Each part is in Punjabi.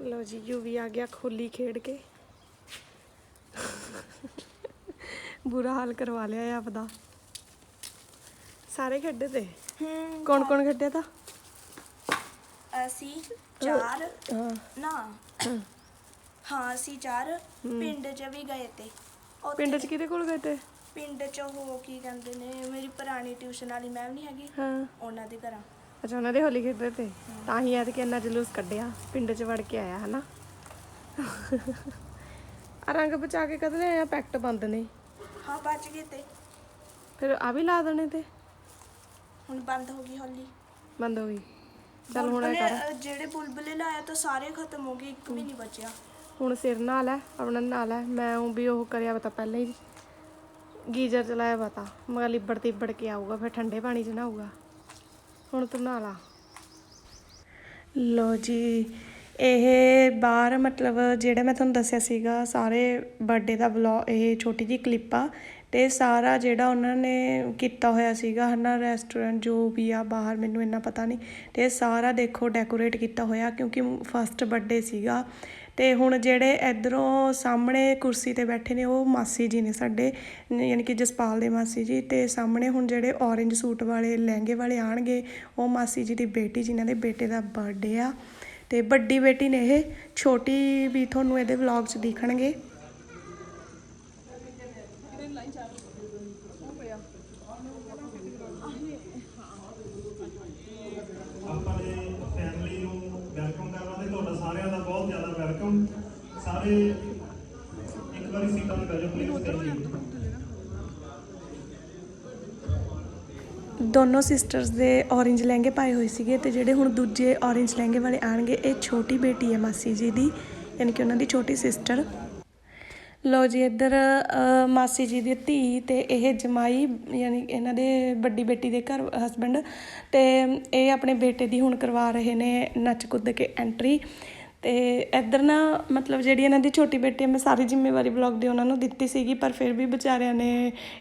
ਲੋ ਜੀ ਯੂਵੀ ਆ ਗਿਆ ਖੋਲੀ ਖੇਡ ਕੇ। ਬੁਰਾ ਹਾਲ ਕਰਵਾ ਲਿਆ ਆਪਦਾ। ਸਾਰੇ ਖੇਡੇ ਤੇ? ਹੂੰ ਕੌਣ ਕੌਣ ਖੇਡਿਆ ਤਾਂ? ਅਸੀਂ ਚਾਰ ਹਾਂ। ਨਾ। ਹਾਂ ਅਸੀਂ ਚਾਰ। ਪਿੰਡ 'ਚ ਵੀ ਗਏ ਤੇ। ਉੱਥੇ- ਪਿੰਡ ਚ ਕਿਹਦੇ ਕੋਲ ਗਏ ਤੇ? ਪਿੰਡ 'ਚ ਉਹ ਕੀ ਕਹਿੰਦੇ ਨੇ ਮੇਰੀ ਪੁਰਾਣੀ ਟਿਊਸ਼ਨ ਵਾਲੀ ਮੈਮ ਨਹੀਂ ਹੈਗੀ? ਹਾਂ। ਉਹਨਾਂ ਦੇ ਘਰਾਂ। ਅੱਛਾ ਉਹਨਾਂ ਦੇ ਹੋਲੀ ਖੇਡਦੇ ਤੇ। ਤਾਂ ਹੀ ਐਤਕੀ ਇੰਨਾ ਜਲੂਸ ਕੱਢਿਆ ਪਿੰਡ ਚ ਵੜ ਕੇ ਆਇਆ ਹਨਾ। ਆ ਰੰਗ ਬਚਾ ਕੇ ਕਦ ਲਿਆਇਆ ਪੈਕਟ ਬੰਦ ਨੇ? ਹਾਂ ਬਚ ਗਏ ਤੇ। ਫਿਰ ਆ ਵੀ ਲਾ ਦੇਣੇ ਤੇ? ਹੁਣ ਬੰਦ ਹੋ ਗਈ ਹੋਲੀ। ਬੰਦ ਹੋ ਗਈ। ਚੱਲ ਹੁਣ ਇਹ ਬੁਲਬੁਲੇ, ਕਰ। ਅ, ਜਿਹੜੇ ਬੁਲਬੁਲੇ ਲਾਇਆ ਤਾਂ ਸਾਰੇ ਖਤਮ ਹੋ ਗਏ ਇੱਕ ਵੀ ਨਹੀਂ ਬਚਿਆ। ਹੁਣ ਸਿਰ ਨਾਲ ਹੈ ਆਪਣਾ ਨਾਲ ਹੈ ਮੈਂ ਉਹ ਵੀ ਉਹ ਕਰਿਆ ਪਤਾ ਪਹਿਲਾਂ ਹੀ। ਗੀਜ਼ਰ ਚਲਾਇਆ ਪਤਾ ਮਗਾ ਲਿਬੜ ਤਿਬੜ ਕੇ ਆਊਗਾ ਫਿਰ ਠੰਡੇ ਪਾਣੀ 'ਚ ਨਹਾਊਗਾ। ਹੁਣ ਤੂੰ ਨਹਾ ਲਾ। ਲੋ ਜੀ, ਇਹ ਬਾਹਰ ਮਤਲਬ ਜਿਹੜਾ ਮੈਂ ਤੁਹਾਨੂੰ ਦੱਸਿਆ ਸੀਗਾ, ਸਾਰੇ ਬਰਥਡੇ ਦਾ ਵਲੌਗ ਇਹ ਛੋਟੀ ਜੀ ਕਲਿੱਪ ਆ ਤੇ ਸਾਰਾ ਜਿਹੜਾ ਉਹਨਾਂ ਨੇ ਕੀਤਾ ਹੋਇਆ ਸੀਗਾ, ਹਨਾ ਰੈਸਟੋਰੈਂਟ ਜੋ ਵੀ ਆ ਬਾਹਰ, ਮੈਨੂੰ ਇੰਨਾ ਪਤਾ ਨਹੀਂ। ਤੇ ਇਹ ਸਾਰਾ ਦੇਖੋ ਡੈਕੋਰੇਟ ਕੀਤਾ ਹੋਇਆ ਕਿਉਂਕਿ ਫਸਟ ਬਰਥਡੇ ਸੀਗਾ। ਤੇ ਹੁਣ ਜਿਹੜੇ ਇਧਰੋਂ ਸਾਹਮਣੇ ਕੁਰਸੀ ਤੇ ਬੈਠੇ ਨੇ, ਉਹ ਮਾਸੀ ਜੀ ਨੇ ਸਾਡੇ, ਯਾਨੀ ਕਿ ਜਸਪਾਲ ਦੇ ਮਾਸੀ ਜੀ ਤੇ ਸਾਹਮਣੇ ਹੁਣ ਜਿਹੜੇ orange ਸੂਟ ਵਾਲੇ, ਲਹਿੰਗੇ ਵਾਲੇ ਆਣਗੇ, ਉਹ ਮਾਸੀ ਜੀ ਦੀ ਬੇਟੀ, ਜਿਨ੍ਹਾਂ ਦੇ ਬੇਟੇ ਦਾ ਬਰਥਡੇ ਆ। ਤੇ ਵੱਡੀ ਬੇਟੀ ਨੇ ਇਹ, ਛੋਟੀ ਵੀ ਤੁਹਾਨੂੰ ਇਹਦੇ ਵਲੌਗ 'ਚ ਦਿਖਣਗੇ ਆਪਾਂ ਨੇ ਫੈਮਿਲੀ ਨੂੰ ਵੈਲਕਮ ਕਰਨਾ ਤੇ ਤੁਹਾਡਾ ਸਾਰਿਆਂ ਦਾ ਬਹੁਤ ਜ਼ਿਆਦਾ ਵੈਲਕਮ ਸਾਰੇ ਇੱਕ ਵਾਰੀ ਸੀਟਾਂ ਤੇ ਬੈਠੋ ਪਲੀਜ਼ ਥੈਂਕ ਦੋਨੋਂ ਸਿਸਟਰਸ ਦੇ orange ਲਹਿੰਗੇ ਪਾਏ ਹੋਏ ਸੀਗੇ ਤੇ ਜਿਹੜੇ ਹੁਣ ਦੂਜੇ orange ਲਹਿੰਗੇ ਵਾਲੇ ਆਣਗੇ, ਇਹ ਛੋਟੀ ਬੇਟੀ ਹੈ ਮਾਸੀ ਜੀ ਦੀ, ਯਾਨੀ ਕਿ ਉਹਨਾਂ ਦੀ ਛੋਟੀ ਸਿਸਟਰ ਲੋ ਜੀ, ਇੱਧਰ ਮਾਸੀ ਜੀ ਦੀ ਧੀ ਤੇ ਇਹ ਜਮਾਈ, ਯਾਨੀ ਇਹਨਾਂ ਦੇ ਵੱਡੀ ਬੇਟੀ ਦੇ ਘਰ ਹਸਬੰਡ ਤੇ ਇਹ ਆਪਣੇ ਬੇਟੇ ਦੀ ਹੁਣ ਕਰਵਾ ਰਹੇ ਨੇ ਨੱਚ ਕੁੱਦ ਕੇ ਐਂਟਰੀ ਤੇ ਇੱਧਰ ਨਾ ਮਤਲਬ ਜਿਹੜੀ ਇਹਨਾਂ ਦੀ ਛੋਟੀ ਬੇਟੀ ਹੈ ਮੈਂ ਸਾਰੀ ਜ਼ਿੰਮੇਵਾਰੀ ਵਲੌਗ ਦੀ ਉਹਨਾਂ ਨੂੰ ਦਿੱਤੀ ਸੀਗੀ, ਪਰ ਫਿਰ ਵੀ ਵਿਚਾਰਿਆਂ ਨੇ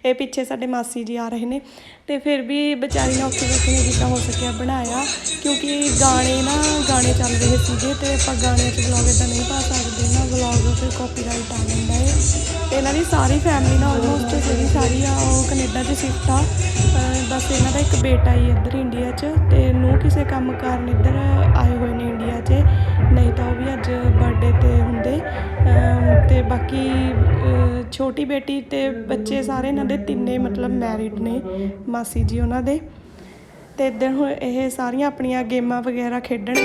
ਇਹ ਪਿੱਛੇ ਸਾਡੇ ਮਾਸੀ ਜੀ ਆ ਰਹੇ ਨੇ। ਤੇ ਫਿਰ ਵੀ ਵਿਚਾਰੀ ਨੇ ਔਖੇ ਔਖੇ ਨੇ ਜਿੱਦਾਂ ਹੋ ਸਕਿਆ ਬਣਾਇਆ, ਕਿਉਂਕਿ ਗਾਣੇ ਨਾ ਗਾਣੇ ਚੱਲ ਰਹੇ ਸੀਗੇ ਤੇ ਆਪਾਂ ਗਾਣੇ 'ਚ ਵਲੌਗ ਇਦਾਂ ਨਹੀਂ ਪਾ ਸਕਦੇ ਨਾ ਵਲੌਗ ਫਿਰ ਕਾਪੀਰਾਈਟ ਆ ਜਾਂਦਾ ਹੈ ਤੇ ਇਹਨਾਂ ਦੀ ਸਾਰੀ ਫੈਮਿਲੀ ਨਾ ਆਲਮੋਸਟ ਜਿਹੜੀ ਸਾਰੀ ਆ, ਉਹ ਕੈਨੇਡਾ 'ਚ ਸ਼ਿਫਟ ਆ। ਬਸ ਇਹਨਾਂ ਦਾ ਇੱਕ ਬੇਟਾ ਹੀ ਇੱਧਰ ਇੰਡੀਆ 'ਚ ਤੇ ਨੂੰ ਕਿਸੇ ਕੰਮ ਕਾਰਨ ਇੱਧਰ ਆਏ ਹੋਏ ਨੇ ਇੰਡੀਆ 'ਚ। ਨਹੀਂ ਤਾਂ ਉਹ ਵੀ ਅੱਜ ਬਰਥਡੇ ਤੇ ਹੁੰਦੇ। ਅਤੇ ਬਾਕੀ ਛੋਟੀ ਬੇਟੀ ਅਤੇ ਬੱਚੇ ਸਾਰੇ ਇਹਨਾਂ ਦੇ ਤਿੰਨੇ ਮਤਲਬ ਮੈਰਿਡ ਨੇ, ਮਾਸੀ ਜੀ ਉਹਨਾਂ ਦੇ। ਅਤੇ ਇੱਧਰ ਹੁਣ ਇਹ ਸਾਰੀਆਂ ਆਪਣੀਆਂ ਗੇਮਾਂ ਵਗੈਰਾ ਖੇਡਣ।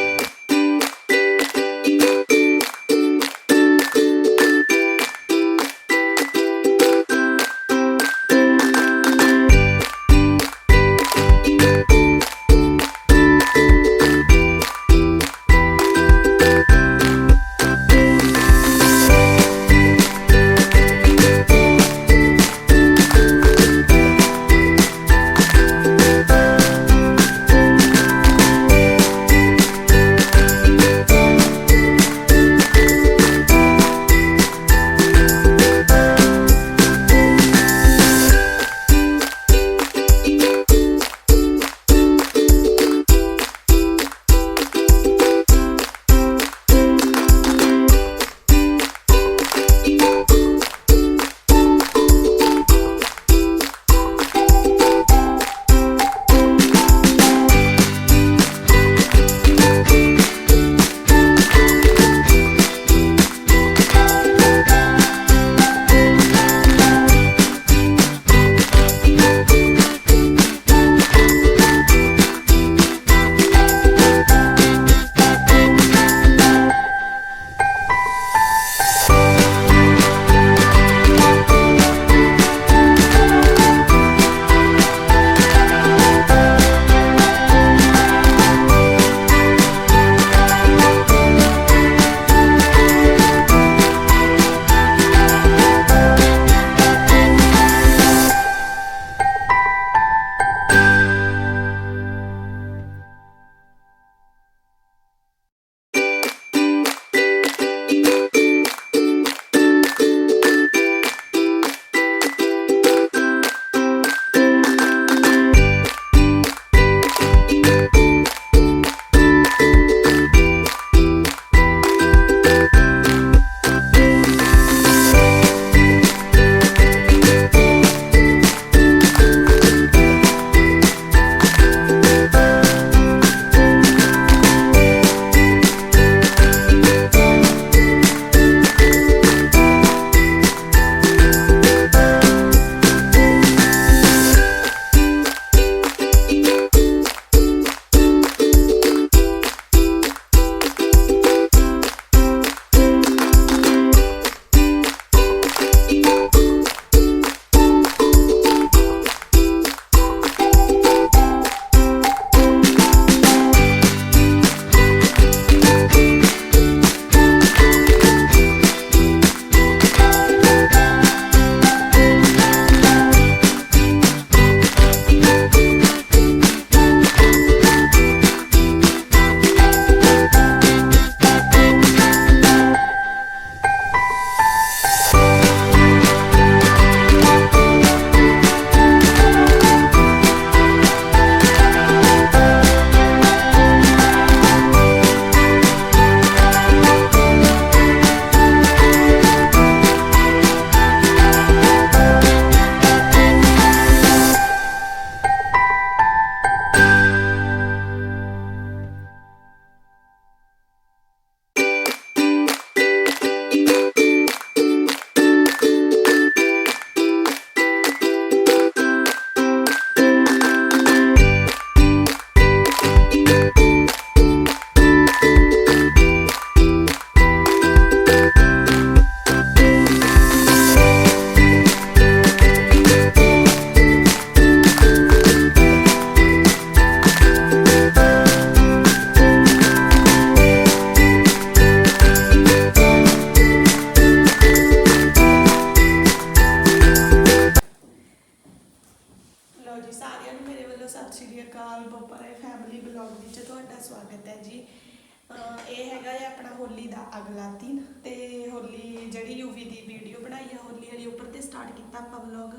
ਅਗਲਾ ਦਿਨ ਤੇ ਹੋਲੀ ਜਿਹੜੀ ਯੂਵੀ ਦੀ ਵੀਡੀਓ ਬਣਾਈ ਆ ਹੋਲੀ ਵਾਲੀ ਉੱਪਰ ਤੇ ਸਟਾਰਟ ਕੀਤਾ ਆਪਾਂ ਵਲੌਗ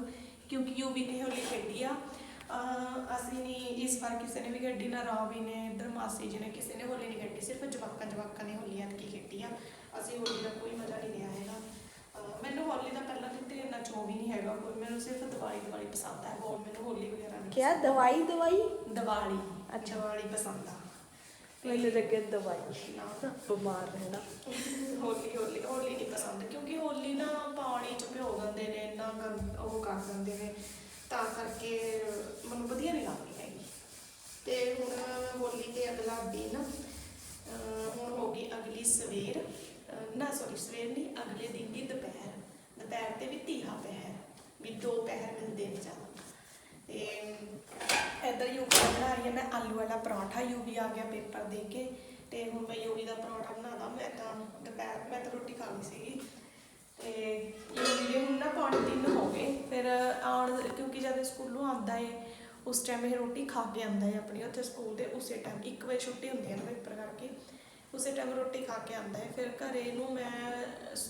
ਕਿਉਂਕਿ ਯੂਵੀ ਨੇ ਹੋਲੀ ਖੇਡੀ ਆ। ਅਹ ਅਸੀਂ ਨਹੀਂ ਇਸ ਵਾਰ ਕਿਸੇ ਨੇ ਵੀ ਖੇਡੀ ਨਾ ਰਾਵੀ ਨੇ ਇਧਰ ਮਾਸੀ ਜੀ ਨੇ ਕਿਸੇ ਨੇ ਹੋਲੀ ਨਹੀਂ ਖੇਡੀ ਸਿਰਫ ਜਵਾਕਾਂ ਜਵਾਕਾਂ ਨੇ ਹੋਲੀ ਐਤਕੀ ਖੇਡੀ ਆ। ਅਸੀਂ ਹੋਲੀ ਦਾ ਕੋਈ ਮਜ਼ਾ ਨਹੀਂ ਲਿਆ ਹੈਗਾ। ਅਹ ਮੈਨੂੰ ਹੋਲੀ ਦਾ ਪਹਿਲਾਂ ਦਿਨ ਤੇ ਇੰਨਾ ਚੋ ਵੀ ਨਹੀਂ ਹੈਗਾ ਕੋਈ ਮੈਨੂੰ ਸਿਰਫ ਦਿਵਾਲੀ ਦਿਵਾਲੀ ਪਸੰਦ ਹੈ ਹੋਰ ਮੈਨੂੰ ਹੋਲੀ ਵਗੈਰਾ ਨਹੀਂ ਕਿਆ ਦਵਾਈ ਦਵਾਈ ਦੀਵਾਲੀ ਅੱਛਾ। ਦੀਵਾਲੀ ਪਸੰਦ ਆ। ਮੈਨੂੰ ਲੱਗੇ ਦਵਾਈ ਨਾ ਬਿਮਾਰ ਰਹਿਣਾ। ਹੋਲੀ ਹੋਲੀ ਹੋਲੀ ਨਹੀਂ ਪਸੰਦ, ਕਿਉਂਕਿ ਹੋਲੀ ਨਾ ਪਾਣੀ ਚ ਭਿਓ ਦਿੰਦੇ ਨੇ, ਇੰਨਾ ਗੰ ਉਹ ਕਰ ਦਿੰਦੇ ਨੇ, ਤਾਂ ਕਰਕੇ ਮੈਨੂੰ ਵਧੀਆ ਨਹੀਂ ਲੱਗਦੀ ਹੈਗੀ। ਤੇ ਹੁਣ ਹੋਲੀ ਤੇ ਅਗਲਾ ਦਿਨ, ਅਹ, ਹੁਣ ਹੋ ਗਈ ਅਗਲੀ ਸਵੇਰ, ਅਹ, ਨਾ ਸੌਰੀ ਸਵੇਰ ਨਹੀਂ, ਅਗਲੇ ਦਿਨ ਦੀ ਦੁਪਹਿਰ। ਦੁਪਹਿਰ ਤੇ ਵੀ ਤੀਹਾ ਪਹਿਰ, ਵੀ ਦੋ ਪਹਿਰ ਮਿਲਦੇ ਨੇ ਜ਼ਿਆਦਾ। ਤੇ ਇੱਧਰ ਯੂਵੀ ਬਣਾ ਰਹੀ ਹੈ ਮੈਂ, ਆਲੂ ਵਾਲਾ ਪਰੌਂਠਾ ਯੂਵੀ ਆ ਗਿਆ ਪੇਪਰ ਦੇ ਕੇ ਤੇ ਹੁਣ ਮੈਂ ਯੂਵੀ ਦਾ ਪਰੌਂਠਾ ਬਣਾਦਾ ਮੈਂ ਤਾਂ ਦੁਪਹਿਰ, ਮੈਂ ਤਾਂ ਰੋਟੀ ਖਾ ਲਈ ਸੀਗੀ ਤੇ ਯੂਵੀ ਦੇ ਹੁਣ ਨਾ ਪੌਣੇ ਤਿੰਨ ਹੋ ਗਏ, ਫਿਰ ਆਉਣ ਕਿਉਂਕਿ ਜਦ ਸਕੂਲੋਂ ਆਉਂਦਾ ਏ, ਉਸ ਟਾਈਮ ਇਹ ਰੋਟੀ ਖਾ ਕੇ ਆਉਂਦਾ ਹੈ ਆਪਣੀ ਉੱਥੇ ਸਕੂਲ ਦੇ, ਉਸੇ ਟਾਈਮ 1 ਵਜੇ ਛੁੱਟੀ ਹੁੰਦੀ ਹੈ ਨਾ ਪੇਪਰ ਕਰਕੇ, ਉਸੇ ਟਾਈਮ ਰੋਟੀ ਖਾ ਕੇ ਆਉਂਦਾ ਹੈ ਫਿਰ ਘਰੇ ਨੂੰ ਮੈਂ,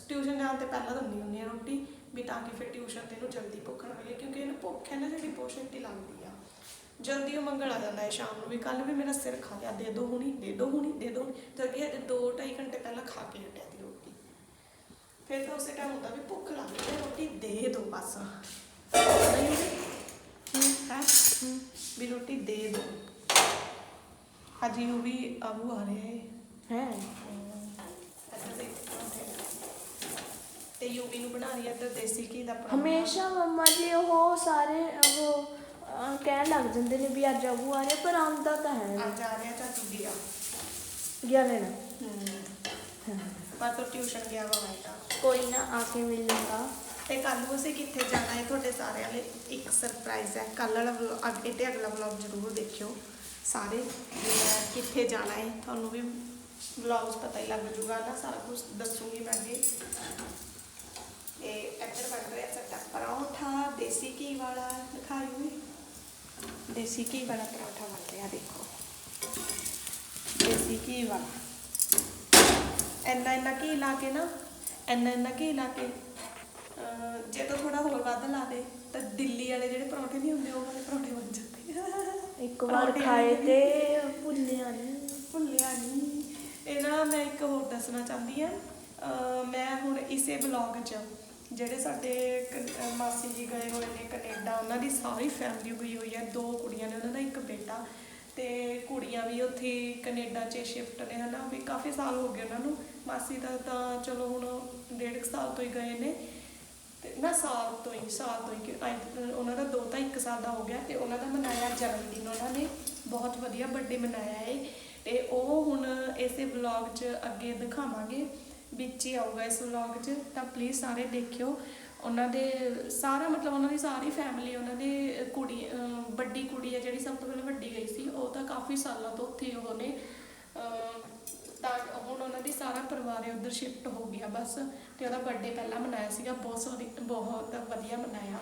ਟਿਊਸ਼ਨ ਜਾਣ ਤੇ ਪਹਿਲਾਂ ਦਿੰਦੀ ਹੁੰਦੀ ਹਾਂ ਰੋਟੀ ਵੀ ਤਾਂ ਕਿ ਫਿਰ ਟਿਊਸ਼ਨ ਤੇ ਇਹਨੂੰ ਜਲਦੀ ਭੁੱਖ ਨਾ ਲੱਗੇ ਕਿਉਂਕਿ ਇਹਨੂੰ ਭੁੱਖ ਹੈ ਨਾ ਜਿਹੜੀ ਬਹੁਤ ਛੇਤੀ ਲੱਗਦੀ ਆ। ਜਲਦੀ ਉਹ ਮੰਗਣ ਆ ਜਾਂਦਾ ਹੈ ਸ਼ਾਮ ਨੂੰ ਵੀ ਕੱਲ ਵੀ ਮੇਰਾ ਸਿਰ ਖਾ ਗਿਆ ਦੇ ਦੋ ਹੁਣੀ ਦੇ ਦੋ ਹੁਣੀ ਦੇ ਦੋ ਜਦ ਕਿ ਅੱਜ 2.5 ਘੰਟੇ ਪਹਿਲਾਂ ਖਾ ਕੇ ਹਟਿਆ ਦੀ ਰੋਟੀ। ਫਿਰ ਤਾਂ ਉਸੇ ਟਾਈਮ ਹੁੰਦਾ ਵੀ ਭੁੱਖ ਲੱਗਦੀ ਹੈ ਰੋਟੀ ਦੇ ਦੋ ਬਸ। ਹੈ ਵੀ ਰੋਟੀ ਦੇ ਦੋ। ਅੱਜ ਯੂ ਵੀ ਆਬੂ ਆ ਰਹੇ ਹੈ। ਹੈ ਇੱਧਰ ਦੇਖ ਪਰੌਂਠੇ। ਤੇ ਯੂਵੀ ਨੂੰ ਬਣਾ ਰਹੀ ਹੈ ਤੇ ਦੇਸੀ ਘੀ ਦਾ ਪਰੌਂਠਾ। ਹਮੇਸ਼ਾ ਮੰਮਾ ਜੀ ਉਹ ਸਾਰੇ ਉਹ ਅਹ, ਕਹਿਣ ਲੱਗ ਜਾਂਦੇ ਨੇ ਵੀ ਅੱਜ ਆਬੂ ਆ ਰਿਹਾ ਪਰ ਆਉਂਦਾ ਤਾਂ ਹੈ ਅੱਜ ਆ ਰਿਹਾ ਚਾਚੂ ਗਿਆ ਗਿਆ ਲੈਣਾ। ਪਰ ਤੋਂ ਟਿਊਸ਼ਨ ਗਿਆ ਵਾ ਮੈਂ ਤਾਂ। ਕੋਈ ਨਾ ਆ ਕੇ ਮਿਲ ਲੂੰਗਾ ਤੇ ਕੱਲ ਨੂੰ ਅਸੀਂ ਕਿੱਥੇ ਜਾਣਾ ਹੈ ਤੁਹਾਡੇ ਸਾਰਿਆਂ ਲਈ? ਇੱਕ ਸਰਪ੍ਰਾਈਜ਼ ਹੈ। ਕੱਲ ਵਾਲਾ ਵਲੌਗ ਅੱਗੇ ਤੇ ਅਗਲਾ ਵਲੌਗ ਜ਼ਰੂਰ ਦੇਖਿਓ। ਸਾਰੇ ਵੀ ਮੈਂ ਕਿੱਥੇ ਜਾਣਾ ਹੈ ਤੁਹਾਨੂੰ ਵੀ ਵਲੌਗਸ ਪਤਾ ਹੀ ਲੱਗ ਜੂਗਾ ਨਾ ਸਾਰਾ ਕੁਝ ਦੱਸੂਗੀ ਮੈਂ ਅੱਗੇ। ਤੇ ਇੱਧਰ ਬਣ ਰਿਹਾ ਸਾਡਾ ਪਰੌਂਠਾ ਦੇਸੀ ਘੀ ਵਾਲਾ ਦੇਸੀ ਘੀ ਵਾਲਾ ਪਰੌਂਠਾ ਬਣ ਰਿਹਾ ਦੇਖੋ। ਦੇਸੀ ਘੀ ਵਾਲਾ। ਇੰਨਾ ਇੰਨਾ ਘੀ ਲਾ ਕੇ ਨਾ ਇੰਨਾ ਇੰਨਾ ਘੀ ਲਾ ਕੇ ਜੇ ਤਾਂ ਥੋੜਾ ਹੋਰ ਵੱਧ ਲਾ ਦੇ ਤਾਂ ਦਿੱਲੀ ਵਾਲੇ ਜਿਹੜੇ ਪਰੌਂਠੇ ਨਹੀਂ ਹੁੰਦੇ ਉਹ ਵਾਲੇ ਪਰੌਂਠੇ ਬਣ ਜਾਂਦੇ। ਇੱਕ ਵਾਰ ਪਰੌਂਠੇ ਖਾਏ ਵਾਲੇ ਤੇ ਭੁੱਲਿਆ ਨਹੀਂ ਭੁੱਲਿਆ ਨਹੀਂ ਇਹ ਨਾ ਮੈਂ ਇੱਕ ਹੋਰ ਦੱਸਣਾ ਚਾਹੁੰਦੀ ਆ ਮੈਂ ਹੁਣ ਇਸੇ ਬਲੌਗ 'ਚ ਜਿਹੜੇ ਸਾਡੇ ਕ- ਮਾਸੀ ਜੀ ਗਏ ਹੋਏ ਨੇ ਕੈਨੇਡਾ, ਉਹਨਾਂ ਦੀ ਸਾਰੀ ਫੈਮਿਲੀ ਗਈ ਹੋਈ ਹੈ। ਦੋ ਕੁੜੀਆਂ ਨੇ, ਉਹਨਾਂ ਦਾ ਇੱਕ ਬੇਟਾ ਤੇ ਕੁੜੀਆਂ ਵੀ ਉੱਥੇ ਕੈਨੇਡਾ 'ਚ ਸ਼ਿਫਟ ਨੇ, ਹਨਾ। ਵੀ ਕਾਫੀ ਸਾਲ ਹੋ ਗਏ ਉਹਨਾਂ ਨੂੰ। ਮਾਸੀ ਦਾ ਤਾਂ ਚਲੋ ਹੁਣ ਡੇਢ ਕੁ ਸਾਲ ਤੋਂ ਹੀ ਗਏ ਨੇ। ਤੇ ਨਾ ਸਾਲ ਤੋਂ ਹੀ, ਸਾਲ ਤੋਂ ਹੀ ਕਿ ਅੱਜ ਉਹਨਾਂ ਦਾ ਦੋ ਤਾਂ ਇੱਕ ਸਾਲ ਦਾ ਹੋ ਗਿਆ ਤੇ ਉਹਨਾਂ ਦਾ ਮਨਾਇਆ ਜਨਮ ਦਿਨ ਉਹਨਾਂ ਨੇ। ਬਹੁਤ ਵਧੀਆ ਵੱਡੇ ਮਨਾਇਆ ਏ। ਤੇ ਉਹ ਹੁਣ ਇਸੇ ਵਲੌਗ 'ਚ ਅੱਗੇ ਦਿਖਾਵਾਂਗੇ। ਵਿੱਚ ਹੀ ਆਊਗਾ ਇਸ ਵਲੌਗ 'ਚ, ਤਾਂ ਪਲੀਜ਼ ਸਾਰੇ ਦੇਖਿਓ। ਉਹਨਾਂ ਦੇ ਸਾਰਾ ਮਤਲਬ ਉਹਨਾਂ ਦੀ ਸਾਰੀ ਫੈਮਿਲੀ ਉਹਨਾਂ ਦੇ ਕੁੜੀ ਵੱਡੀ ਕੁੜੀ ਹੈ ਜਿਹੜੀ ਸਭ ਤੋਂ ਪਹਿਲਾਂ ਵੱਡੀ ਗਈ ਸੀ, ਉਹ ਤਾਂ ਕਾਫੀ ਸਾਲਾਂ ਤੋਂ ਉੱਥੇ ਉਹ ਨੇ ਤਾਂ ਹੁਣ ਉਹਨਾਂ ਦੀ ਸਾਰਾ ਪਰਿਵਾਰ ਹੈ ਉਧਰ ਸ਼ਿਫਟ ਹੋ ਗਿਆ ਬਸ, ਤੇ ਉਹਦਾ ਬਰਥਡੇ ਪਹਿਲਾਂ ਮਨਾਇਆ ਸੀਗਾ, ਬਹੁਤ ਸੋਹਣੀ, ਬਹੁਤ ਵਧੀਆ ਮਨਾਇਆ।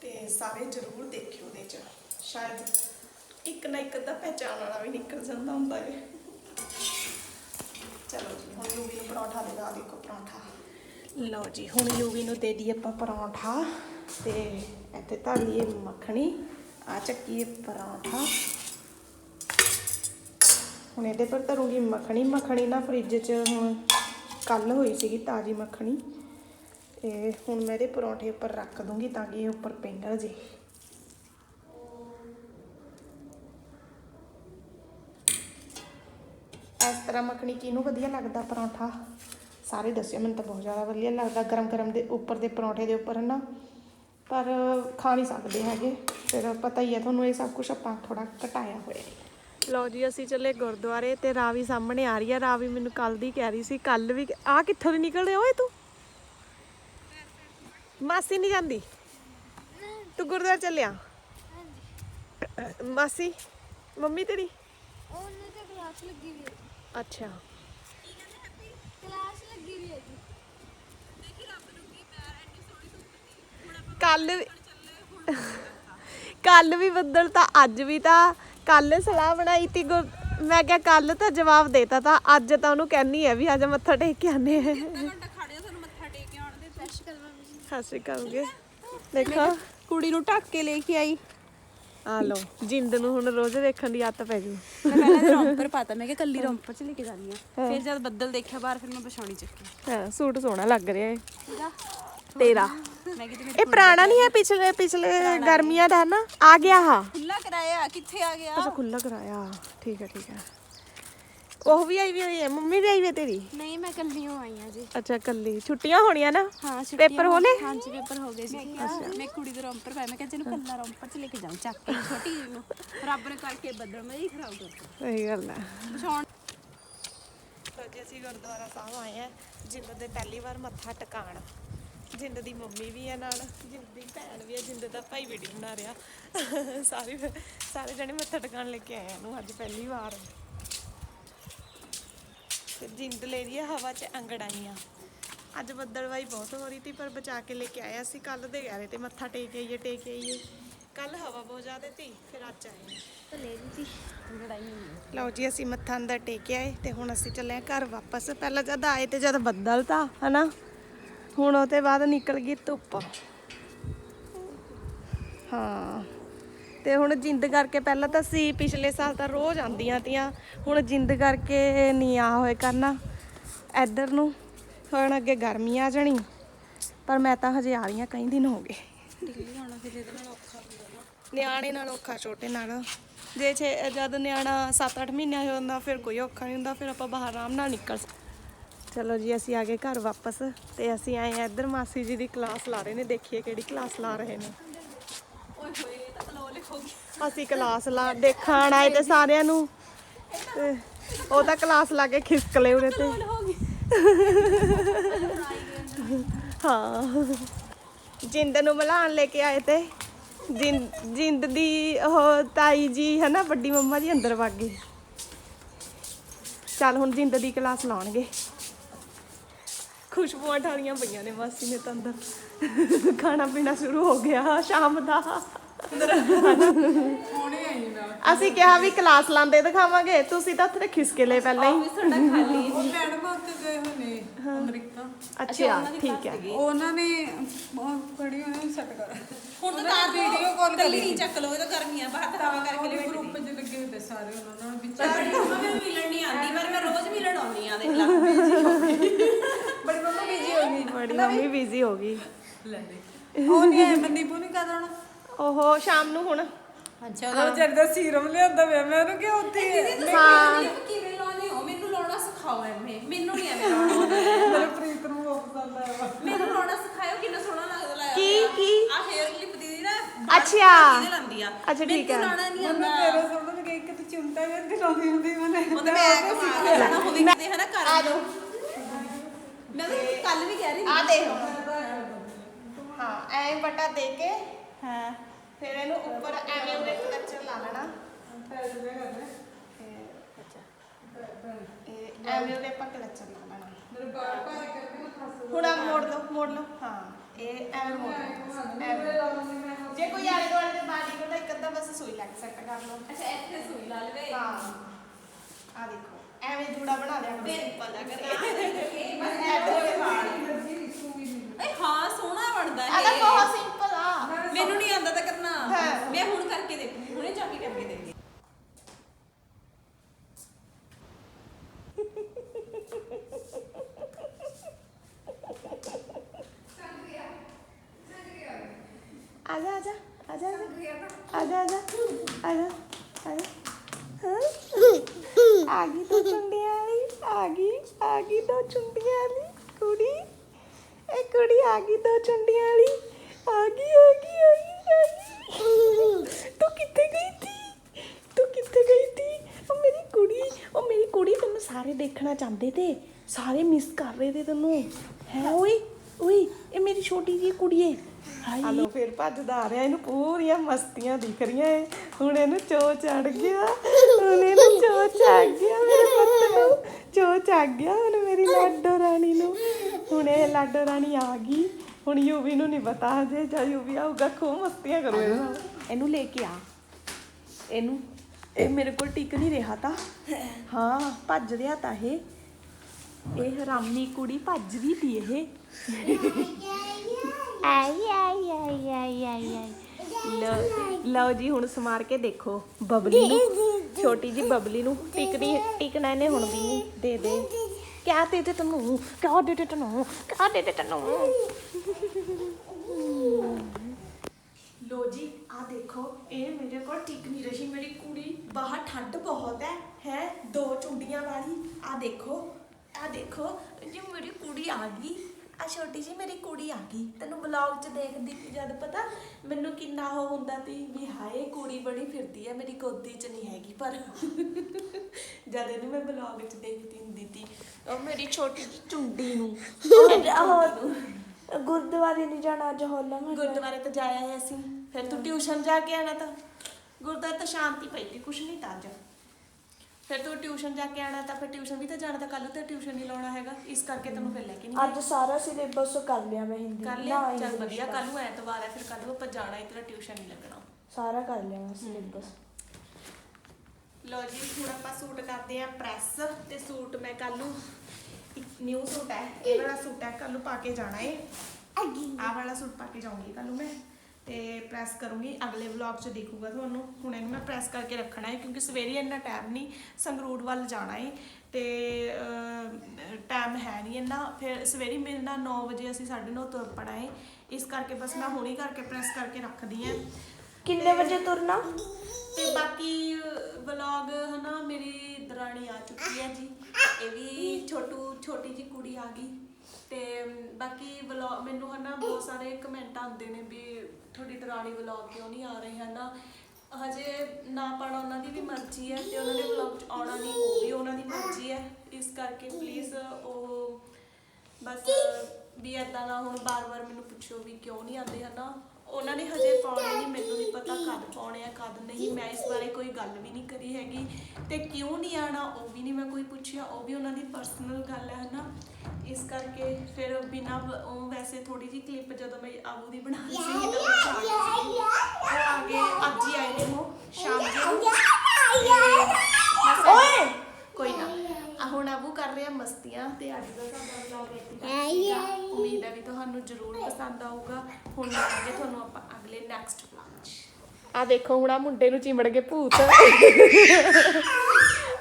ਤੇ ਸਾਰੇ ਜ਼ਰੂਰ ਦੇਖਿਓ ਉਹਦੇ ਚ। ਸ਼ਾਇਦ ਇੱਕ ਨਾ ਇੱਕ ਤਾਂ ਪਹਿਚਾਣ ਵਾਲਾ ਵੀ ਨਿਕਲ ਜਾਂਦਾ ਹੁੰਦਾ ਹੈ ਯੂਵੀ ਨੂੰ ਪਰੌਂਠਾ ਦੇ ਦਾ, ਦੇਖੋ ਪਰੌਂਠਾ। ਲਓ ਜੀ, ਹੁਣ ਯੂਵੀ ਨੂੰ ਦੇ ਦਈਏ ਆਪਾਂ ਪਰੌਂਠਾ ਤੇ ਇੱਥੇ ਧਰ ਲਈਏ ਮੱਖਣੀ, ਆ ਚੱਕੀਏ ਪਰੌਂਠਾ। ਹੁਣ ਇਹਦੇ ਪਰ ਧਰੂਗੀ ਮੱਖਣੀ ਮੱਖਣੀ ਨਾ ਫ੍ਰਿਜ 'ਚ ਹੁਣ ਕੱਲ ਹੋਈ ਸੀਗੀ ਤਾਜ਼ੀ ਮੱਖਣੀ। ਤੇ ਹੁਣ ਮੈਂ ਇਹਦੇ ਪਰੌਂਠੇ ਉੱਪਰ ਰੱਖ ਦੂੰਗੀ ਤਾਂ ਕਿ ਇਹ ਉੱਪਰ ਪਿੰਗਲ ਜੇ। ਤਰ੍ਹਾਂ ਮੱਖਣੀ ਕਿਹਨੂੰ ਵਧੀਆ ਲੱਗਦਾ ਪਰੌਂਠਾ? ਸਾਰੇ ਦੱਸਿਓ ਮੈਨੂੰ ਤਾਂ ਬਹੁਤ ਜ਼ਿਆਦਾ ਵਧੀਆ ਲੱਗਦਾ। ਗਰਮ ਗਰਮ ਦੇ ਉੱਪਰ ਦੇ ਪਰੌਂਠੇ ਦੇ ਉੱਪਰ ਨਾ ਪਰ ਖਾ ਨਹੀਂ ਸਕਦੇ ਹੈਗੇ। ਫਿਰ ਪਤਾ ਹੀ ਹੈ ਤੁਹਾਨੂੰ ਇਹ ਸਭ ਕੁਝ ਆਪਾਂ ਥੋੜਾ ਘਟਾਇਆ ਹੋਇਆ ਹੈ। ਲਓ ਜੀ ਅਸੀਂ ਚੱਲੇ ਗੁਰਦੁਆਰੇ ਤੇ ਰਾਵੀ ਸਾਹਮਣੇ ਆ ਰਹੀ ਹੈ। ਰਾਵੀ ਮੈਨੂੰ ਕੱਲ ਦੀ ਕਹਿ ਰਹੀ ਸੀ ਕੱਲ ਵੀ ਆ ਕਿੱਥੋਂ ਦੀ ਨਿਕਲ ਰਿਹਾ ਓਏ ਤੂੰ? ਮਾਸੀ ਨਹੀਂ ਜਾਂਦੀ? ਤੂੰ ਗੁਰਦੁਆਰੇ ਚੱਲਿਆ? ਮਾਸੀ ਮੰਮੀ ਤੇਰੀ? ਉਹਨੂੰ ਤਾਂ ਕਲਾਸ ਲੱਗੀ ਵੀ ਹੈ। ਅੱਛਾ। ਕਲਾਸ ਲੱਗੀ ਵੀ ਹੈ ਜੀ ਕੱਲ ਕੱਲ ਵੀ ਬੱਦਲ ਤਾਂ ਅੱਜ ਵੀ ਤਾਂ ਕੱਲ ਸਲਾਹ ਬਣਾਈ ਤੀ ਗੁਰ- ਮੈਂ ਕਿਹਾ ਕੱਲ ਤਾਂ ਜਵਾਬ ਦੇਤਾ ਤਾਂ ਅੱਜ ਤਾਂ ਉਹਨੂੰ ਕਹਿੰਨੀ ਹੈ ਵੀ ਅੱਜ ਮੱਥਾ ਟੇਕ ਕੇ ਆਨੇ ਆ। ਸਤਿ ਸ਼੍ਰੀ ਅਕਾਲ ਦੇਖੋ। ਕੁੜੀ ਨੂੰ ਢੱਕ ਕੇ ਲੈ ਕੇ ਆਈ। ਆ ਲੋ ਜਿੰਦ ਨੂੰ ਹੁਣ ਰੋਜ਼ ਵੇਖਣ ਦੀ ਆਦਤ ਪੈ ਗਈ। ਮੈਂ ਪਹਿਲਾਂ ਤੇ ਰੌਂਪਰ ਪਾਤਾ ਮੈਂ ਕਿਹਾ ਕੱਲੀ ਰੌਂਪਰ ਚ ਲੈ ਕੇ ਜਾਣੀ ਆ। ਫਿਰ ਜਦ ਬੱਦਲ ਦੇਖਿਆ ਬਾਹਰ ਫਿਰ ਮੈਂ ਪਛਾਣੀ ਚੱਕੀ। ਹਾਂ ਸੂਟ ਸੋਹਣਾ ਲੱਗ ਰਿਹਾ ਹੈ ਤੇਰਾ। ਮੈਂ ਕਿਤੇ ਇਹ ਪੁਰਾਣਾ ਨਹੀਂ ਹੈ ਪਿਛਲੇ ਪਿਛਲੇ ਗਰਮੀਆਂ ਦਾ ਨਾ? ਆ ਗਿਆ ਹਾਂ ਖੁੱਲਾ ਕਰਾਇਆ ਕਿੱਥੇ ਆ ਗਿਆ? ਅੱਛਾ ਖੁੱਲਾ ਕਰਾਇਆ। ਠੀਕ ਹੈ ਠੀਕ ਹੈ। ਉਹ ਵੀ ਆਈ ਵੀ ਹੋਈ ਹੈ ਮੰਮੀ ਵੀ ਆਈ ਵੀ ਹੈ ਤੇਰੀ? ਨਹੀਂ ਮੈਂ ਕੱਲੀ ਹੋ ਆਈ ਆ ਜੀ। ਅੱਛਾ ਕੱਲੀ ਛੁੱਟੀਆਂ ਹੋਣੀਆਂ ਨਾ? ਹਾਂ ਪੇਪਰ ਹੋ ਲਏ? ਹਾਂਜੀ ਪੇਪਰ ਹੋ ਗਏ ਸੀ। ਮੈਂ ਕੁੜੀ ਦੇ ਰੌਂਪਰ ਪਾਇਆ ਮੈਂ ਕਿਹਾ ਜਿਹਨੂੰ ਕੱਲਾ ਰੌਂਪਰ ਚ ਲੈ ਕੇ ਜਾਉਂ ਚੱਕ ਕੇ ਛੋਟੀ ਜਿਹੀ ਨੂੰ। ਰੱਬ ਨੇ ਕਰਕੇ ਬੱਦਲ ਮੈਂ ਹੀ ਖਰਾਬ ਕਰਤਾ ਸਹੀ ਗੱਲ ਹੈ। ਪਛਾਣ ਅੱਜ ਅਸੀਂ ਗੁਰਦੁਆਰਾ ਸਾਹਿਬ ਆਏ ਆ ਜਿੰਦ ਦੇ ਪਹਿਲੀ ਵਾਰ ਮੱਥਾ ਟਿਕਾਣ। ਜਿੰਦ ਦੀ ਮੰਮੀ ਵੀ ਹੈ ਨਾਲ ਜਿੰਦ ਦੀ ਭੈਣ ਵੀ ਹੈ ਜਿੰਦ ਦਾ ਭਾਈ ਵੀਡੀਓ ਬਣਾ ਰਿਹਾ। ਸਾਰੇ ਸਾਰੇ ਜਣੇ ਮੱਥਾ ਟਿਕਾਣ ਲੈ ਕੇ ਆਏ ਆ ਨੂੰ ਅੱਜ ਪਹਿਲੀ ਵਾਰ। ਤੇ ਜਿੰਦ ਲੈ ਰਹੀ ਹੈ ਹਵਾ 'ਚ ਅੰਗੜਾਈਆਂ ਅੱਜ ਬੱਦਲਵਾਈ ਬਹੁਤ ਹੋ ਰਹੀ ਸੀ ਪਰ ਬਚਾ ਕੇ ਲੈ ਕੇ ਆਏ ਅਸੀਂ ਕੱਲ ਦੇ ਗਏ ਤੇ ਮੱਥਾ ਟੇਕ ਆਈਏ ਟੇਕ ਆਈਏ। ਕੱਲ ਹਵਾ ਬਹੁਤ ਜ਼ਿਆਦਾ ਸੀ ਫਿਰ ਅੱਜ ਆਏ ਹਾਂ। ਲੈ ਹੋਈ ਹੈ ਲਓ ਜੀ ਅਸੀਂ ਮੱਥਾ ਅੰਦਰ ਟੇਕਿਆ ਏ ਤੇ ਹੁਣ ਅਸੀਂ ਚੱਲੇ ਆ ਘਰ ਵਾਪਸ। ਪਹਿਲਾਂ ਜਦ ਆਏ ਤੇ ਜਦ ਬੱਦਲ ਤਾਂ ਹਨਾ? ਹੁਣ ਉਹ ਤੇ ਬਾਅਦ ਨਿਕਲ ਗਈ ਧੁੱਪ। ਹਾਂ। ਤੇ ਹੁਣ ਜਿੰਦ ਕਰਕੇ ਪਹਿਲਾਂ ਤਾਂ ਅਸੀਂ ਪਿਛਲੇ ਸਾਲ ਤਾਂ ਰੋਜ਼ ਆਉਂਦੀਆਂ ਤੀਆਂ। ਹੁਣ ਜਿੰਦ ਕਰਕੇ ਨਹੀਂ ਆ ਹੋਏ ਕਰਨਾ। ਇੱਧਰ ਨੂੰ ਹੁਣ ਅੱਗੇ ਗਰਮੀ ਆ ਜਾਣੀ ਪਰ ਮੈਂ ਤਾਂ ਹਜੇ ਆ ਰਹੀ ਹਾਂ ਕਈ ਦਿਨ ਹੋ ਗਏ। ਦਿੱਲੀ ਆਉਣਾ ਫਿਰ ਇਹਦੇ ਨਾਲ ਔਖਾ ਹੁੰਦਾ ਨਾ। ਨਿਆਣੇ ਨਾਲ ਔਖਾ ਛੋਟੇ ਨਾਲ। ਜੇ ਛੇ ਜਦ ਨਿਆਣਾ 7-8 ਮਹੀਨਿਆਂ ਦਾ ਹੁੰਦਾ ਫਿਰ ਕੋਈ ਔਖਾ ਨਹੀਂ ਹੁੰਦਾ ਫਿਰ ਆਪਾਂ ਬਾਹਰ ਆਰਾਮ ਨਾਲ ਨਿਕਲ ਚਲੋ ਜੀ ਅਸੀਂ ਆ ਗਏ ਘਰ ਵਾਪਸ ਤੇ ਅਸੀਂ ਆਏ ਆ ਇੱਧਰ ਮਾਸੀ ਜੀ ਦੀ ਕਲਾਸ ਲਾ ਰਹੇ ਨੇ ਦੇਖੀਏ ਕਿਹੜੀ ਕਲਾਸ ਲਾ ਰਹੇ ਨੇ। ਓਏ ਹੋਏ। ਅਸੀਂ ਕਲਾਸ ਲਾ ਦੇਖਣ ਆਏ ਤੇ ਸਾਰਿਆਂ ਨੂੰ। ਤੇ ਉਹ ਤਾਂ ਕਲਾਸ ਲਾ ਕੇ ਖਿਸਕ ਲਏ ਉਰੇ ਤੇ। ਹਾਂ ਜਿੰਦ ਨੂੰ ਮਿਲਾਨ ਲੈ ਕੇ ਆਏ ਤੇ। ਜਿੰਦ ਦੀ ਉਹ ਤਾਈ ਜੀ ਹੈ ਨਾ ਵੱਡੀ ਮੰਮਾ ਜੀ ਅੰਦਰ ਵਗ ਗਈ ਚੱਲ ਹੁਣ ਜਿੰਦ ਦੀ ਕਲਾਸ ਲਾਉਣਗੇ। ਖੁਸ਼ਬੂਆਂ ਠਾਲੀਆਂ ਪਈਆਂ ਨੇ ਮਾਸੀ ਨੇ ਤਾਂ ਅੰਦਰ। ਖਾਣਾ ਪੀਣਾ ਸ਼ੁਰੂ ਹੋ ਗਿਆ ਸ਼ਾਮ ਦਾ। ਅਸੀਂ ਕਿਹਾ ਵੀ ਕਲਾਸ ਲਾਉਂਦੇ ਦਿਖਾਵਾਂਗੇ। ਤੁਸੀਂ ਤਾਂ ਉੱਥੇ ਖਿਸਕੇ ਲਏ ਪਹਿਲਾਂ ਹੀ। ਸਾਡਾ ਖਾਲੀ ਮੈਡਮ ਉੱਥੇ ਗਏ ਹੋਏ ਨੇ ਅਮਰੀਕਾ ਅੱਛਾ ਠੀਕ ਹੈ। ਉਹਨਾਂ ਨੇ ਬਹੁਤ ਖੜੀ ਹੋਈ ਨੇ ਸੈੱਟ ਕਰ ਹੁਣ ਤਾਂ ਤਾਰ ਵੀਡੀਓ ਕਾਲ ਨਹੀਂ ਚੱਕ ਲੋ ਇਹ ਤਾਂ ਗਰਮੀਆਂ ਬਾਹਰ ਤਰਾਵਾ ਕਰਕੇ ਗਰੁੱਪ 'ਚ ਲੱਗੇ ਹੋਏ ਤੇ ਸਾਰੇ ਉਹਨਾਂ ਨਾਲ ਵਿੱਚ ਬੜੀ ਮੰਮਾ ਮੈਨੂੰ ਮਿਲਣ ਨਹੀਂ ਆਉਂਦੀ ਪਰ ਮੈਂ ਰੋਜ਼ ਮਿਲਣ ਆਉਂਦੀ ਆ ਦੇਖ ਲਾ। ਬੜੀ ਮੰਮਾ ਬੀਜੀ ਹੋ ਗਈ। ਬੜੀ ਮੰਮੀ ਬਿਜ਼ੀ ਹੋ ਗਈ। ਉਹ ਨਹੀਂ ਆਇਆ ਮੰਨੀ ਪੂਨੀ ਕਦ ਆਉਣਾ ਓਹੋ ਸ਼ਾਮ ਨੂੰ ਹੁਣ। ਅੱਛਾ ਉਹ ਜਰਦਾ ਸੀਰਮ ਲਿਆਂਦਾ ਪਿਆ ਮੈਂ ਉਹਨੂੰ ਕਿਹਾ ਉੱਥੇ ਹਾਂ। ਕਿਵੇਂ ਲਾਉਣੀ ਹੋ? ਮੈਨੂੰ ਲਾਉਣਾ ਸਿਖਾਓ ਐਵੇਂ। ਮੈਨੂੰ ਨਹੀਂ ਐਵੇਂ ਲਾਉਣਾ ਆਉਂਦਾ। ਮੇਰੇ ਪ੍ਰੀਤ ਨੂੰ ਬਹੁਤ ਪਸੰਦ ਆਇਆ। ਵਾ। ਮੈਨੂੰ ਲਾਉਣਾ ਸਿਖਾਇਓ ਕਿੰਨਾ ਸੋਹਣਾ ਲੱਗਦਾ ਲਾਇਆ ਕੀ ਕੀ? ਆ ਹੇਅਰ ਕਲਿੱਪ ਦੀਦੀ ਨਾ ਅੱਛਾ। ਕਿਹਦੇ ਲਾਉਂਦੀ ਆ। ਅੱਛਾ ਠੀਕ ਹੈ ਮੈਨੂੰ ਲਾਉਣਾ ਨਹੀਂ ਮੈਨੂੰ ਆਉਂਦਾ। ਤੇਰੇ ਸਮਝ ਗਈ ਕਿ ਤੂੰ ਚਿੰਤਾ ਵੀ ਤੇ ਲਾਉਂਦੀ ਹੁੰਦੀ ਮੈਨੇ ਉਹ ਤਾਂ ਮੈਂ ਕਮਾਲ ਲੈਣਾ ਹੁੰਦੀ ਕਿਤੇ ਹੈ ਨਾ ਕਰ ਆ ਜਾਓ। ਮੈਂ ਤਾਂ ਕੱਲ ਵੀ ਕਹਿ ਰਹੀ ਆ ਦੇਖੋ। ਹਾਂ ਐਂ ਬਟਾ ਦੇ ਕੇ। ਹਾਂ। ਫਿਰ ਇਹਨੂੰ ਉੱਪਰ ਐਵੇਂ ਉਰੇ ਕਲਚਰ ਲਾ ਲੈਣਾ। ਇਹ ਐਵੇਂ ਉਰੇ ਆਪਾਂ ਕਲਚਰ ਲਾ ਲੈਣਾ। ਹੁਣ ਆ ਮੋੜ ਲਓ ਮੋੜ ਲਓ। ਹਾਂ ਇਹ ਐਵੇਂ ਮੋੜ ਲਓ। ਐਵੇਂ। ਜੇ ਕੋਈ ਆਲੇ ਦੁਆਲੇ ਦੇ ਬਾਡੀ ਕੋਲ ਤਾਂ ਇੱਕ ਅੱਧਾ ਬਸ ਸੂਈ ਲੱਗ ਸੈੱਟ ਕਰ ਲਓ। ਅੱਛਾ ਇੱਥੇ ਸੂਈ ਲਾ ਲਵੇ। ਹਾਂ। ਆ ਦੇਖੋ ਐਵੇਂ ਜੂੜਾ ਬਣਾ ਲਿਆ ਕਰੋ। ਸਿੰਪਲ ਆ ਕਰੇ ਬਸ ਏ ਹਾਂ ਸੋਹਣਾ ਬਣਦਾ ਆ ਤਾਂ ਇਹ। ਬਹੁਤ ਸਿੰਪਲ ਆ ਮੈਨੂੰ ਨਹੀਂ ਆਉਂਦਾ ਤਾਂ ਕਰਨਾ ਹਾਂ। ਮੈਂ ਹੁਣ ਕਰਕੇ ਦੇਖੂੰਗੀ ਹੁਣੇ ਜਾ ਕੇ ਕਰਕੇ ਦੇਖੂੰਗੀ आजा आजा आजा आजा आजा आजा आजा हाँ? आ गई तो चुंडिया वाली आ गई आ गई तो चुंडिया वाली कुड़ी ए कुड़ी आ गई तो चुंडिया वाली आ गई आ गई आ गई ਕਿੱਥੇ ਗਈ ਸੀ ਤੂੰ ਕਿੱਥੇ ਗਈ ਸੀ ਉਹ ਮੇਰੀ ਕੁੜੀ, ਉਹ ਮੇਰੀ ਕੁੜੀ ਤੈਨੂੰ ਸਾਰੇ ਦੇਖਣਾ ਚਾਹੁੰਦੇ ਤੇ, ਸਾਰੇ ਮਿਸ ਕਰ ਰਹੇ ਤੇ ਤੈਨੂੰ। ਹੈ? ਓਏ ਓਏ, ਇਹ ਮੇਰੀ ਛੋਟੀ ਜੀ ਕੁੜੀਏ ਹਾਈ ਹਲੋ, ਫਿਰ ਭੱਜਦਾ ਆ ਰਿਹਾ, ਇਹਨੂੰ ਪੂਰੀਆਂ ਮਸਤੀਆਂ ਦਿਖ ਰਹੀਆਂ ਏ ਹੁਣ ਇਹਨੂੰ ਚੋ ਚੜ ਗਿਆ। ਹੁਣ ਇਹਨੂੰ ਚੋ ਚੜ ਗਿਆ ਮੇਰੇ ਪੁੱਤ ਨੂੰ। ਚੋ ਚੜ ਗਿਆ ਹੁਣ ਮੇਰੀ ਲਾਡੋ ਰਾਣੀ ਨੂੰ। ਹੁਣ ਇਹ ਲਾਡੋ ਰਾਣੀ ਆ ਗਈ। ਹੁਣ ਯੂਵੀ ਨੂੰ ਨਹੀਂ ਪਤਾ ਹਜੇ ਜਦ ਯੂਵੀ ਆਊਗਾ ਖੂਬ ਮਸਤੀਆਂ ਕਰੂ ਇਹਦੇ ਨਾਲ ਇਹਨੂੰ ਲੈ ਕੇ ਆ। ਇਹਨੂੰ। ਇਹ ਮੇਰੇ ਕੋਲ ਟਿਕ ਨਹੀਂ ਰਿਹਾ ਤਾਂ। ਹਾਂ ਭੱਜ ਰਿਹਾ ਤਾਂ ਇਹ। ਇਹ ਹਰਾਮੀ ਕੁੜੀ ਭੱਜ ਰਹੀ ਤੀ ਇਹ। ਆਈ ਆਈ ਆਈ ਆਈ ਆਈ ਆਈ। ਲਓ ਲਓ ਜੀ ਹੁਣ ਸਮਾਰ ਕੇ ਦੇਖੋ ਬਬਲੀ ਨੂੰ। ਛੋਟੀ ਜੀ ਬਬਲੀ ਨੂੰ। ਟਿਕਣੀ ਟਿਕਣਾ ਇਹਨੇ ਹੁਣ ਵੀ ਨਹੀਂ। ਦੇ ਦੇ। ਕਿਆ ਦੇ ਦੇ ਤੈਨੂੰ? ਕਿਆ ਦੇ ਦੇ ਤੈਨੂੰ? ਕਿਆ ਦੇ ਦੇ ਤੈਨੂੰ? ਲੋ ਜੀ ਆ ਦੇਖੋ ਇਹ ਮੇਰੇ ਕੋਲ ਟਿਕ ਨਹੀਂ ਰਹੀ। ਮੇਰੀ ਕੁੜੀ ਬਾਹਰ ਠੰਡ ਬਹੁਤ ਹੈ ਹੈ ਦੋ ਚੁੰਡੀਆਂ ਵਾਲੀ। ਆ ਦੇਖੋ ਆ ਦੇਖੋ ਜੀ ਮੇਰੀ ਕੁੜੀ ਆ ਗਈ। ਆ ਛੋਟੀ ਜੀ ਮੇਰੀ ਕੁੜੀ ਆ ਗਈ। ਤੈਨੂੰ ਵਲੌਗ 'ਚ ਦੇਖਦੀ ਜਦ ਪਤਾ ਮੈਨੂੰ ਕਿੰਨਾ ਉਹ ਹੁੰਦਾ ਸੀ ਵੀ ਹਾਏ ਕੁੜੀ ਬੜੀ ਫਿਰਦੀ ਹੈ ਮੇਰੀ ਗੋਦੀ 'ਚ ਨਹੀਂ ਹੈਗੀ ਪਰ ਜਦ ਇਹਨੂੰ ਮੈਂ ਵਲੌਗ 'ਚ ਦੇਖਦੀ ਹੁੰਦੀ ਸੀ ਉਹ ਮੇਰੀ ਛੋਟੀ ਜਿਹੀ ਚੁੰਡੀ ਨੂੰ। ਗੁਰਦੁਆਰੇ ਨਹੀਂ ਜਾਣਾ ਅੱਜ ਹੋਲਾਂ ਗੁਰਦੁਆਰੇ ਤਾਂ ਜਾਇਆ ਹੈ ਅਸੀਂ ਫਿਰ ਤੂੰ ਟਿਊਸ਼ਨ ਜਾ ਕੇ ਆਣਾ ਤਾਂ। ਗੁਰਦੁਆਰੇ ਤਾਂ ਸ਼ਾਂਤੀ ਤੀ ਕੁਛ ਨਹੀਂ ਤਾਂ ਅੱਜ ਫਿਰ ਤੂੰ ਟਿਊਸ਼ਨ ਜਾ ਕੇ ਆਣਾ ਤਾਂ ਫਿਰ ਟਿਊਸ਼ਨ ਵੀ ਤਾਂ ਜਾਣਾ ਤਾਂ ਕੱਲ ਤੇ ਟਿਊਸ਼ਨ ਨਹੀਂ ਲਾਉਣਾ ਹੈਗਾ। ਇਸ ਕਰਕੇ ਤੈਨੂੰ ਫਿਰ ਲੈ ਕੇ ਨਹੀਂ ਅੱਜ ਸਾਰਾ ਸਿਲੇਬਸ ਕਰ ਲਿਆ ਮੈਂ ਹਿੰਦੀ ਕਰ ਲਿਆ? ਚੱਲ ਵਧੀਆ ਕੱਲ ਨੂੰ ਐਤਵਾਰ ਹੈ ਫਿਰ ਕੱਲ ਨੂੰ ਆਪਾਂ ਜਾਣਾ ਹੀ ਤੇਰਾ ਟਿਊਸ਼ਨ ਨਹੀਂ ਲੱਗਣਾ। ਸਾਰਾ ਕਰ ਲਿਆ ਮੈਂ ਸਿਲੇਬਸ। ਲੋ ਜੀ ਹੁਣ ਆਪਾਂ ਸੂਟ ਕਰਦੇ ਆਂ ਪ੍ਰੈਸ ਤੇ ਸੂਟ ਮੈਂ ਕੱਲ ਨੂੰ ਨਿਊ ਸੂਟ ਹੈ। ਇਹ ਵਾਲਾ ਸੂਟ ਹੈ ਕੱਲ ਨੂੰ ਪਾ ਕੇ ਜਾਣਾ ਏ। ਆਹ ਵਾਲਾ ਸੂਟ ਪਾ ਕੇ ਜਾਊਂਗੀ ਕੱਲ ਨੂੰ ਮੈਂ। ਤੇ ਪ੍ਰੈਸ ਕਰੂੰਗੀ ਅਗਲੇ ਵਲੌਗ 'ਚ ਦੇਖੂਗਾ ਤੁਹਾਨੂੰ। ਹੁਣ ਇਹਨੂੰ ਮੈਂ ਪ੍ਰੈਸ ਕਰਕੇ ਰੱਖਣਾ ਹੈ ਕਿਉਂਕਿ ਸਵੇਰੇ ਇੰਨਾ ਟਾਈਮ ਨਹੀਂ ਸੰਗਰੂਰ ਵੱਲ ਜਾਣਾ ਏ। ਤੇ ਟਾਈਮ ਹੈ ਨਹੀਂ ਇੰਨਾ। ਫਿਰ ਸਵੇਰੇ ਮਿਲਣਾ 9 ਵਜੇ ਅਸੀਂ 9:30 ਤੁਰ ਪਣਾ ਏ। ਇਸ ਕਰਕੇ ਬਸ ਮੈਂ ਹੁਣੀ ਕਰਕੇ ਪ੍ਰੈਸ ਕਰਕੇ ਰੱਖਦੀ ਆਂ। ਕਿੰਨੇ ਵਜੇ ਤੁਰਨਾ? ਤੇ ਬਾਕੀ ਵਲੌਗ ਹਨਾ, ਮੇਰੀ ਦਰਾਣੀ ਆ ਚੁੱਕੀ ਹੈ ਜੀ। ਇਹ ਵੀ ਛੋਟੂ, ਛੋਟੀ ਜੀ ਕੁੜੀ ਆ ਗਈ। ਤੇ ਬਾਕੀ ਵਲੌਗ ਮੈਨੂੰ ਹਨਾ, ਬਹੁਤ ਸਾਰੇ ਕਮੈਂਟ ਆਉਂਦੇ ਨੇ ਵੀ ਤੁਹਾਡੀ ਦਰਾਣੀ ਵਲੌਗ ਕਿਉਂ ਨਹੀਂ ਆ ਰਹੇ, ਹਨਾ। ਹਜੇ ਨਾ ਪਾਣਾ ਉਹਨਾਂ ਦੀ ਵੀ ਮਰਜ਼ੀ ਹੈ ਤੇ ਉਹਨਾਂ ਦੇ ਵਲੌਗ 'ਚ ਆਉਣਾ ਨਹੀਂ, ਉਹ ਵੀ ਉਹਨਾਂ ਦੀ ਮਰਜ਼ੀ ਹੈ। ਇਸ ਕਰਕੇ ਪਲੀਜ਼ ਉਹ ਬਸ ਵੀ ਏਦਾਂ ਨਾ ਹੁਣ ਬਾਰ-ਬਾਰ ਮੈਨੂੰ ਪੁੱਛੋ ਵੀ ਕਿਉਂ ਨਹੀਂ ਆਉਂਦੇ, ਹਨਾ। ਉਹਨਾਂ ਨੇ ਹਜੇ ਪਾਉਣੇ ਨਹੀਂ ਮੈਨੂੰ ਨਹੀਂ ਪਤਾ ਕਦ ਪਾਉਣੇ ਆ ਕਦ ਨਹੀਂ। ਮੈਂ ਇਸ ਬਾਰੇ ਕੋਈ ਗੱਲ ਵੀ ਨਹੀਂ ਕਰੀ ਹੈਗੀ। ਤੇ ਕਿਉਂ ਨਹੀਂ ਆਣਾ ਉਹ ਵੀ ਨਹੀਂ ਮੈਂ ਕੋਈ ਪੁੱਛਿਆ। ਉਹ ਵੀ ਉਹਨਾਂ ਦੀ ਪਰਸਨਲ ਗੱਲ ਹੈ ਹਨਾ? ਇਸ ਕਰਕੇ ਫਿਰ ਬਿਨਾ ਉਹ ਵੈਸੇ ਥੋੜੀ ਜੀ ਕਲਿੱਪ ਜਦੋਂ ਮੈਂ ਆਬੂ ਦੀ ਬਣਾ ਰਹੀ ਸੀ ਤਾਂ ਉਹ ਆ ਗਏ ਸੀ ਉਹ ਆ ਗਏ। ਅੱਜ ਹੀ ਆਏ ਨੇ ਉਹ। ਸ਼ਾਮ ਨੂੰ। ਓਏ! ਕੋਈ ਨਾ। ਹੁਣ ਆਬੂ ਕਰ ਰਿਹਾ ਮਸਤੀਆਂ ਤੇ ਅੱਜ ਦਾ ਸਾਡਾ ਵਲੌਗ ਇੱਥੇ ਤੱਕ ਉਮੀਦ ਹੈ ਵੀ ਤੁਹਾਨੂੰ ਜ਼ਰੂਰ ਪਸੰਦ ਆਊਗਾ। ਹੁਣ ਮਿਲਾਂਗੇ ਤੁਹਾਨੂੰ ਆਪਾਂ ਅਗਲੇ ਨੈਕਸਟ ਵਲੌਗ 'ਚ। ਆ ਦੇਖੋ ਹੁਣ ਆ ਮੁੰਡੇ ਨੂੰ ਚਿਮੜ ਕੇ ਭੂਤ।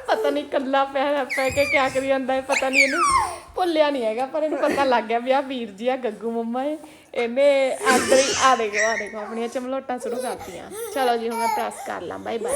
ਪਤਾ ਨਹੀਂ ਕੱਲਾ ਪੈ ਪੈ ਕੇ ਕਿਆ ਕਰੀ ਜਾਂਦਾ ਹੈ ਪਤਾ ਨਹੀਂ ਇਹਨੂੰ ਭੁੱਲਿਆ ਨਹੀਂ ਹੈਗਾ ਪਰ ਇਹਨੂੰ ਪਤਾ ਲੱਗ ਗਿਆ ਵੀ ਆ ਵੀਰ ਜੀ ਆ ਗੱਗੂ ਮੰਮਾ ਹੈ। ਇਹਨੇ ਆਦਰੀ ਆ ਦੇਖੋ ਆ ਦੇਖੋ ਆਪਣੀਆਂ ਚਮਲੋਟਾਂ ਸ਼ੁਰੂ ਕਰਤੀਆਂ। ਚਲੋ ਜੀ ਹੁਣ ਮੈਂ ਪ੍ਰੈਸ ਕਰ ਲਾਂ। Bye bye